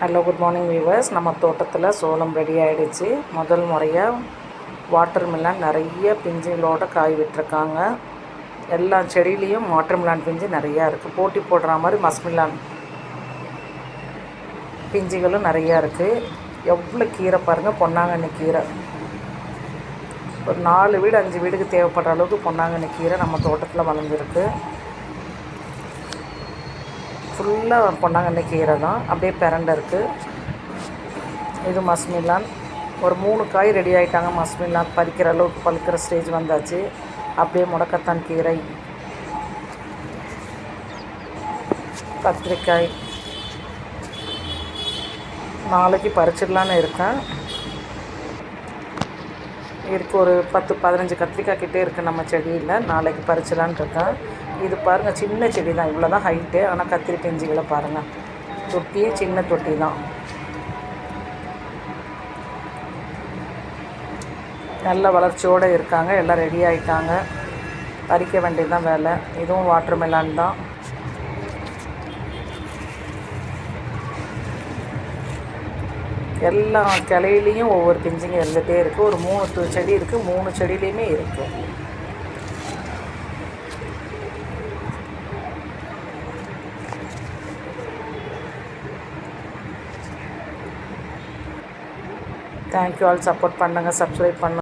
Hello good morning viewers நம்ம தோட்டத்தில் சோளம் ரெடி ஆகிடுச்சு முதல் முறையாக வாட்டர் மிலான் நிறைய பிஞ்சுகளோட காய் விட்டுருக்காங்க. எல்லா செடியிலையும் வாட்டர் மிலான் பிஞ்சு நிறையா இருக்குது போட்டி போடுற மாதிரி மஸ்மிலான் பிஞ்சுகளும் நிறையா இருக்குது எவ்வளோ கீரை பாருங்கள் பொன்னாங்கண்ணி கீரை. ஒரு நாலு வீடு அஞ்சு வீடுக்கு தேவைப்படுற அளவுக்கு பொன்னாங்கண்ணி கீரை நம்ம தோட்டத்தில் வளர்ந்துருக்கு. ஃபுல்லாக பொன்னாங்கண்ணி கீரை தான். அப்படியே பிரண்டை இருக்குது இது மஸ்மிலான் ஒரு மூணு காய் ரெடி ஆகிட்டாங்க மஸ்மிலான் பறிக்கிற அளவுக்கு பழுக்கிற ஸ்டேஜ் வந்தாச்சு. அப்படியே முடக்கத்தான் கீரை. கத்திரிக்காய். நாளைக்கு பறிச்சிடலான்னு இருக்கேன். இதுக்கு ஒரு பத்து பதினஞ்சு கத்திரிக்காய் கிட்டே இருக்குது நம்ம செடியில். நாளைக்கு பறிச்சலான் இருக்கேன் இது பாருங்கள் சின்ன செடி தான் இவ்வளோ தான் ஹைட்டு ஆனால் கத்திரி பிஞ்சுகளை பாருங்கள் தொட்டியே சின்ன தொட்டி தான் நல்ல வளர்ச்சியோடு இருக்காங்க. எல்லாம் ரெடி ஆகிட்டாங்க பறிக்க வேண்டியது தான் வேலை. இதுவும் வாட்டர் மெலான் தான். எல்லா கிளையிலையும் ஒவ்வொரு பிஞ்சுங்க இருந்துகிட்டே இருக்குது ஒரு மூணு து- செடி இருக்குது மூணு செடியிலையுமே இருக்குது தேங்க்யூ ஆல் சப்போர்ட் பண்ணுங்கள் சப்ஸ்கிரைப் பண்ணுங்கள்